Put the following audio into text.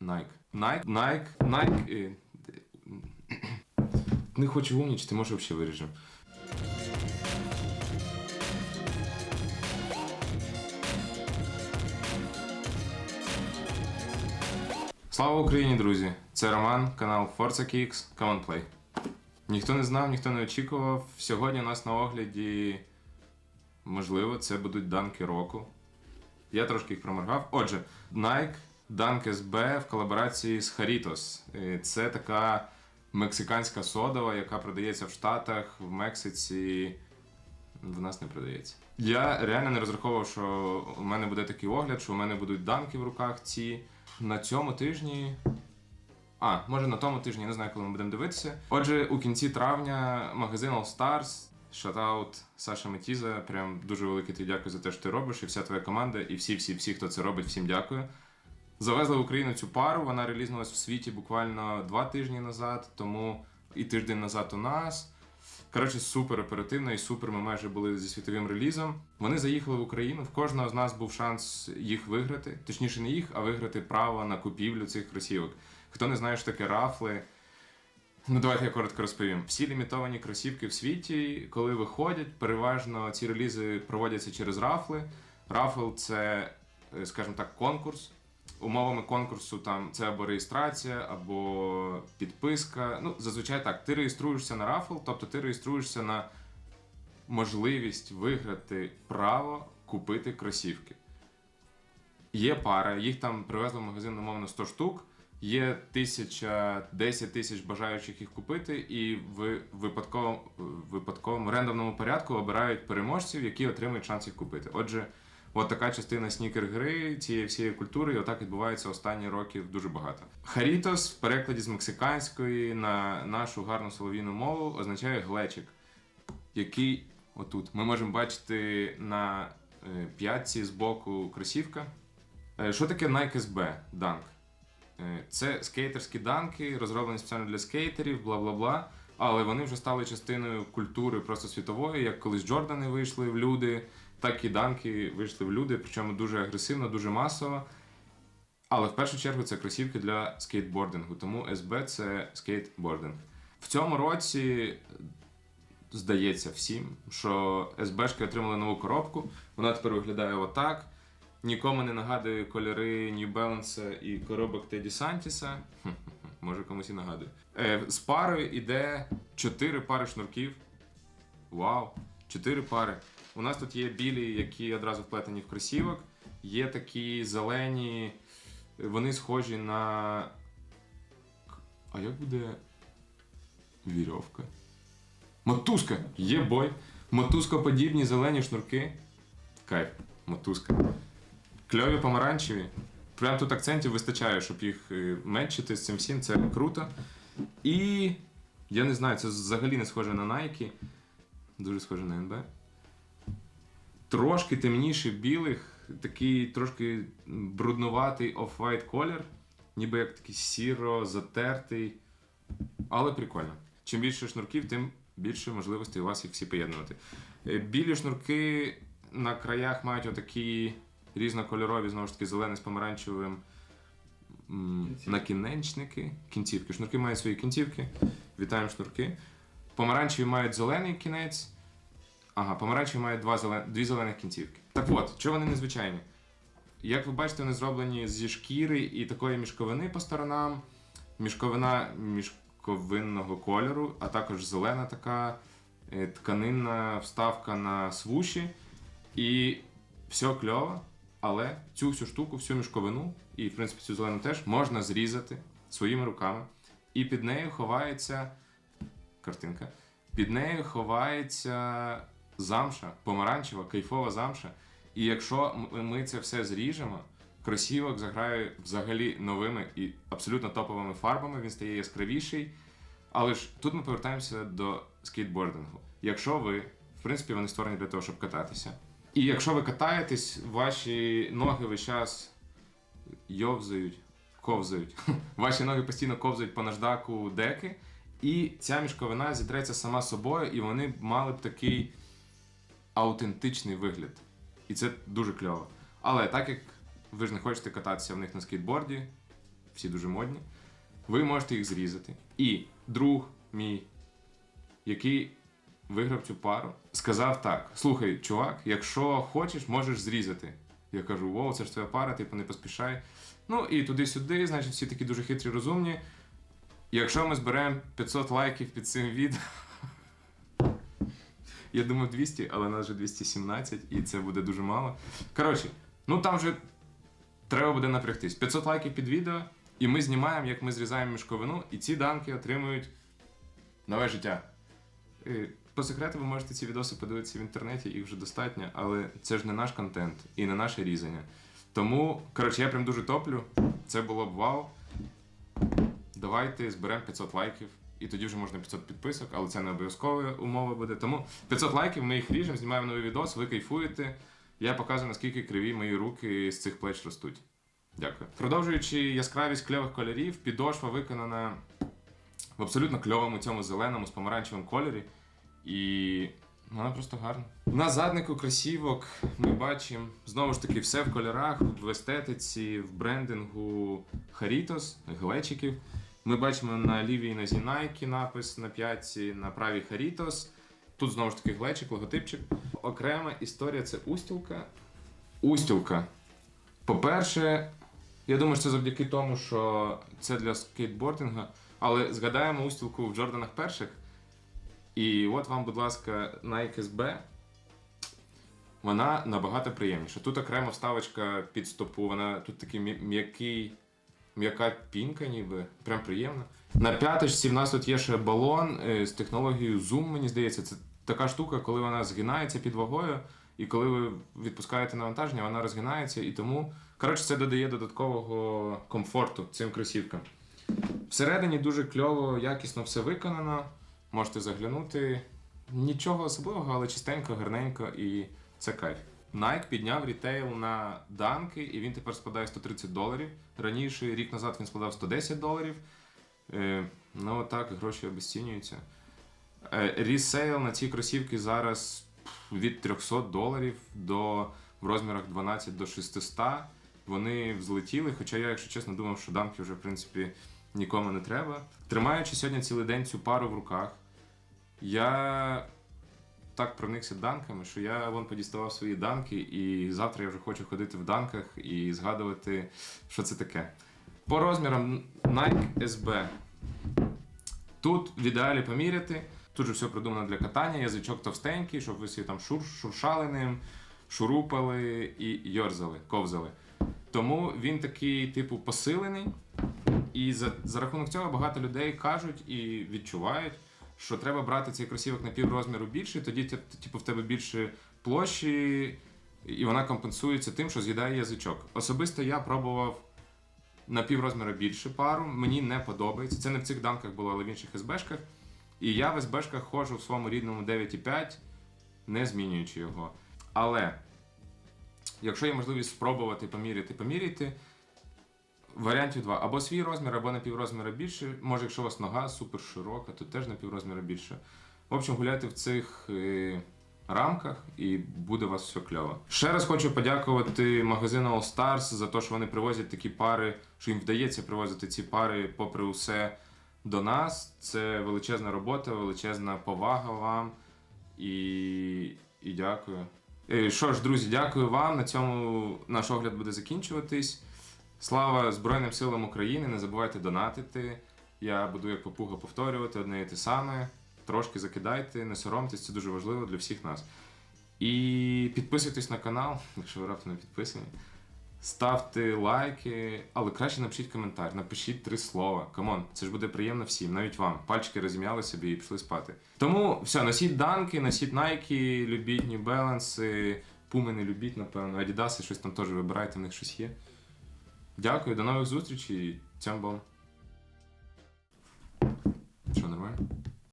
Nike. Nike, Nike, Nike. Не хочу умнічити, може взагалі виріжемо. Слава Україні, друзі! Це Роман, канал Forza Kicks, Come on Play. Ніхто не знав, ніхто не очікував. Сьогодні у нас на огляді, можливо, це будуть данки року. Я трошки їх проморгав. Отже, Nike Dunk SB в колаборації з Haritos. Е, Це така мексиканська содова, яка продається в Штатах, в Мексиці. В нас не продається. Я реально не розраховував, що у мене буде такий огляд, що у мене будуть данки в руках ці. На цьому тижні. А, може на тому тижні, не знаю, коли ми будемо дивитися. Отже, у кінці травня магазин All Stars, шатаут Саша Метіза. Прям дуже велике тобі дякую за те, що ти робиш, і вся твоя команда, і всі-всі-всі, хто це робить, всім дякую. Завезли в Україну цю пару, вона релізнулась в світі буквально два тижні назад, тому і тиждень назад у нас. Коротше, супер оперативно і супер. Ми майже були зі світовим релізом. Вони заїхали в Україну. В кожного з нас був шанс їх виграти. Точніше, не їх, а виграти право на купівлю цих кросівок. Хто не знає, що таке рафли. Ну, давайте я коротко розповім. Всі лімітовані кросівки в світі, коли виходять, переважно ці релізи проводяться через рафли. Рафл це, е, скажімо так, конкурс. Умовами конкурсу там це або реєстрація, або підписка. Ну, зазвичай так, ти реєструєшся на рафл, тобто ти реєструєшся на можливість виграти право купити кросівки. Є пара, їх там привезли в магазин, умовно, 100 штук. Є тисяча, 10 тисяч бажаючих їх купити, і в випадковому, випадковому рандомному порядку обирають переможців, які отримують шанс їх купити. Отже, от така частина снікер-гри цієї всієї культури, і отак відбувається останні років дуже багато. Харітос в перекладі з мексиканської на нашу гарну солов'їну мову означає глечик, який отут ми можемо бачити на е, п'ятці з боку кросівка. Е, Що таке Nike SB Dunk? Е, Це скейтерські данки, розроблені спеціально для скейтерів, бла бла бла. Але вони вже стали частиною культури просто світової, як колись Джордани вийшли в люди, так і данки вийшли в люди, причому дуже агресивно, дуже масово. Але в першу чергу це кросівки для скейтбордингу, тому SB це скейтбординг. В цьому році здається всім, що СБшки отримали нову коробку. Вона тепер виглядає отак. Нікому не нагадує кольори New Balance і коробок Теді Сантіса. Може комусь і нагадує. Е, з парою йде 4 пари шнурків. Вау! 4 пари. У нас тут є білі, які одразу вплетені в кросівок. Є такі зелені, вони схожі на. А як буде вірьовка? Мотузка! Є бой. Мотузкоподібні зелені шнурки. Кайф, мотузка. Кльові помаранчеві. Прям тут акцентів вистачає, щоб їх е, меншити з цим всім, це круто. І я не знаю, це взагалі не схоже на Nike. Дуже схоже на NB. Трошки темніший білих, такий трошки бруднуватий off-white колір, ніби як такий сіро, затертий. Але прикольно. Чим більше шнурків, тим більше можливостей у вас їх всі поєднувати. Е, Білі шнурки на краях мають отакі різнокольорові, знову ж таки, зелений з помаранчевим м, накінечники, кінцівки. Шнурки мають свої кінцівки. Вітаємо шнурки. Помаранчеві мають зелений кінець. Ага, помаранчеві мають два зелен... дві зелених кінцівки. Так от, чого вони незвичайні? Як ви бачите, вони зроблені зі шкіри і такої мішковини по сторонам. Мішковина мішковинного кольору, а також зелена така е, тканинна вставка на свуші. І все кльово, але цю всю штуку, всю мішковину, і в принципі цю зелену теж можна зрізати своїми руками. І під нею ховається картинка. Під нею ховається замша, помаранчева, кайфова замша. І якщо ми це все зріжемо, кросівок заграє взагалі новими і абсолютно топовими фарбами, він стає яскравіший. Але ж тут ми повертаємося до скейтбордингу. Якщо ви, в принципі, вони створені для того, щоб кататися. І якщо ви катаєтесь, ваші ноги весь час йовзають, ковзають. Ваші ноги постійно ковзають по наждаку деки, і ця мішковина зітреться сама собою, і вони мали б такий аутентичний вигляд. І це дуже кльово. Але так як ви ж не хочете кататися в них на скейтборді, всі дуже модні. Ви можете їх зрізати. І друг мій, який виграв цю пару, сказав так: слухай, чувак, якщо хочеш, можеш зрізати. Я кажу, воу, це ж твоя пара, типу, не поспішай. Ну і туди-сюди, значить, всі такі дуже хитрі, розумні. Якщо ми зберемо 500 лайків під цим відео. Я думав 200, але нас вже 217, і це буде дуже мало. Коротше, ну там вже треба буде напрягтись. 500 лайків під відео, і ми знімаємо, як ми зрізаємо мішковину, і ці данки отримують нове життя. Е, По секрету ви можете ці відоси подивитися в інтернеті, їх вже достатньо, але це ж не наш контент і не наше різання. Тому, коротше, я прям дуже топлю. Це було б вау. Давайте зберемо 500 лайків. І тоді вже можна 500 підписок, але це не обов'язкова умова буде. Тому 500 лайків, ми їх ріжемо, знімаємо новий відос, ви кайфуєте. Я показую, наскільки криві мої руки з цих плеч ростуть. Дякую. Продовжуючи яскравість кльових кольорів, підошва виконана в абсолютно кльовому цьому зеленому з помаранчевим кольорі. І вона просто гарна. На заднику кросівок ми бачимо знову ж таки все в кольорах, в естетиці, в брендингу Haritos, глечиків. Ми бачимо на лівій нозі Nike напис на п'ятці, на правій Haritos. Тут знову ж таки глечик, логотипчик. Окрема історія це устілка. Устілка. По-перше, я думаю, що це завдяки тому, що це для скейтбординга. Але згадаємо устілку в Джорданах перших. І от вам, будь ласка, Nike SB. Вона набагато приємніша. Тут окрема вставочка під стопу, вона тут такий м'який, м'яка пінка, ніби. Прям приємно. На п'яточці в нас тут є ще балон е, з технологією Zoom, мені здається. Це така штука, коли вона згинається під вагою, і коли ви відпускаєте навантаження, вона розгинається. І тому, коротше, це додає додаткового комфорту цим кросівкам. Всередині дуже кльово, якісно все виконано. Можете заглянути. Нічого особливого, але чистенько, гарненько і це кайф. Nike підняв рітейл на данки, і він тепер складає 130 доларів. Раніше, рік назад, він складав 110 доларів. Е, ну, отак, гроші обесцінюються. Е, ресейл на ці кросівки зараз від 300 доларів до в розмірах 12 до 600. Вони взлетіли, хоча я, якщо чесно, думав, що данки вже, в принципі, нікому не треба. Тримаючи сьогодні цілий день цю пару в руках, я так проникся данками, що я вон подіставав свої данки, і завтра я вже хочу ходити в данках і згадувати, що це таке. По розмірам Nike SB. Тут в ідеалі поміряти. Тут же все продумано для катання, язичок товстенький, щоб ви всі там шур, шуршали ним, шурупали і йорзали, ковзали. Тому він такий, типу, посилений. І за, за рахунок цього багато людей кажуть і відчувають, що треба брати цей кросівок на піврозміру більше, тоді типу, в тебе більше площі, і вона компенсується тим, що з'їдає язичок. Особисто я пробував на піврозміра більше пару, мені не подобається. Це не в цих данках було, але в інших СБшках. І я в СБшках ходжу в своєму рідному 9,5, не змінюючи його. Але якщо є можливість спробувати поміряти, поміряйте. Варіантів два. Або свій розмір, або на піврозміра більше. Може, якщо у вас нога супер широка, то теж на піврозміра більше. В общем, гуляйте в цих е, рамках і буде у вас все кльово. Ще раз хочу подякувати магазину All Stars за те, що вони привозять такі пари, що їм вдається привозити ці пари, попри усе, до нас. Це величезна робота, величезна повага вам. І, і дякую. Е, Що ж, друзі, дякую вам. На цьому наш огляд буде закінчуватись. Слава Збройним силам України! Не забувайте донатити. Я буду як попуга повторювати одне і те саме. Трошки закидайте, не соромтесь, це дуже важливо для всіх нас. І підписуйтесь на канал, якщо ви раптом не підписані. Ставте лайки, але краще напишіть коментар, напишіть три слова. Камон, це ж буде приємно всім, навіть вам. Пальчики розім'яли собі і пішли спати. Тому все, носіть данки, носіть найки, любіть New Balance, пуми не любіть, напевно, Адідаси, щось там теж вибирайте, в них щось є. Дякую, до нових зустрічей. Цям бом.